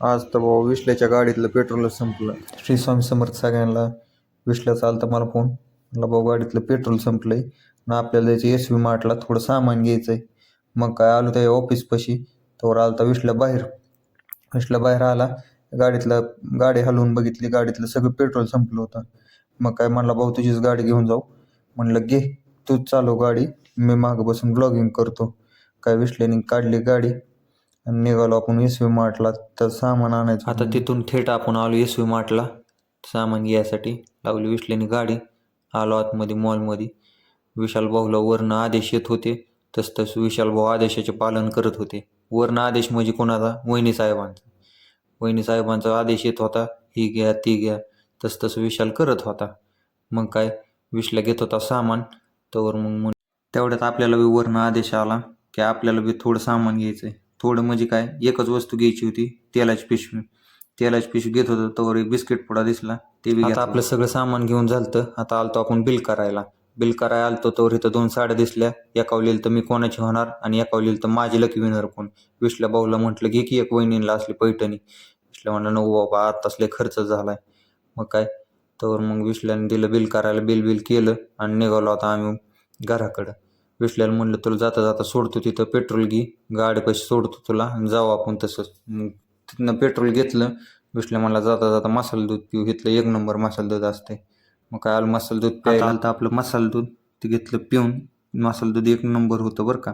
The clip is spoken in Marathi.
आज तर भाऊ विश्ल्याच्या गाडीतलं पेट्रोलच संपलं. श्री स्वामी समर्थ सगळ्यांना विश्ल्याचा आलता मला फोन म्हटलं भाऊ गाडीतलं पेट्रोल संपलंय ना आपल्याला त्याची एस व्ही मार्टला थोडं सामान घ्यायचंय. मग काय आलो त्या ऑफिसपाशी तोवर आलता विश्ल्या बाहेर. विश्ल्या बाहेर आला. गाडीतलं गाडी हलवून बघितली. गाडीतलं सगळं पेट्रोल संपलं होतं. मग काय म्हणला भाऊ तुझीच गाडी घेऊन जाऊ. म्हणलं घे तूच चालव गाडी. मी मागं बसून ब्लॉगिंग करतो. काय विश्ल्याने काढली गाडी. आणि निघालो आपण एस व्ही मार्टला. तर सामान आणायचं आता तिथून थेट आपण आलो एस व्ही मार्टला. सामान घ्यायसाठी लावली विसल्याने गाडी. आलो आतमध्ये मॉलमध्ये. विशाल भाऊला वरनं आदेश येत होते. तस तस विशाल भाऊ आदेशाचे पालन करत होते. वरनं आदेश म्हणजे कोणाचा? वहिनी साहेबांचा. वहिनी साहेबांचा आदेश येत होता. ही घ्या ती घ्या. तस तस विशाल करत होता. मग काय? विशला घेत होता सामान. तर मग तेवढ्यात आपल्याला बी वरनं आदेश आला की आपल्याला बी थोडं सामान घ्यायचं आहे थोडं म्हणजे काय एकच वस्तू घ्यायची होती तेलाची पिशवी. तेलाची पिशवी घेत होतो तोवर एक बिस्किट पुडा दिसला ते बी आता आपलं सगळं सामान घेऊन झालतं आता आलतो आपण बिल करायला. बिल करायला आलतो तोवर इथं दोन साड्या दिसल्या एकावर लिहिलं तर मी कोणाची होणार आणि एकावर लिहिलं तर माझी लकी विनर कोण? विसल्या भाऊला म्हटलं घे की एक वहिनीला असली पैठणी. विसल्या म्हणलं नको बाबा आत्ताच लय खर्च झालाय. मग काय तोवर मग विसल्याने दिलं बिल करायला बिल बिल केलं आणि निघालो आता आम्ही घराकडं. विसल्याला म्हणलं तुला जाता जाता सोडतो तिथं पेट्रोल घे गाडीपाशी सोडतो तुला आणि जाऊ आपण तसंच. मग तिथनं पेट्रोल घेतलं विसल्या मला जाता जाता मसाला दूध पिऊ. घेतलं एक नंबर मसाला दूध असते मग काय आलं मसाला दूध प्यायला? आलं तर आपलं मसाला दूध ते घेतलं पिऊन. मसाला दूध एक नंबर होतं बरं का.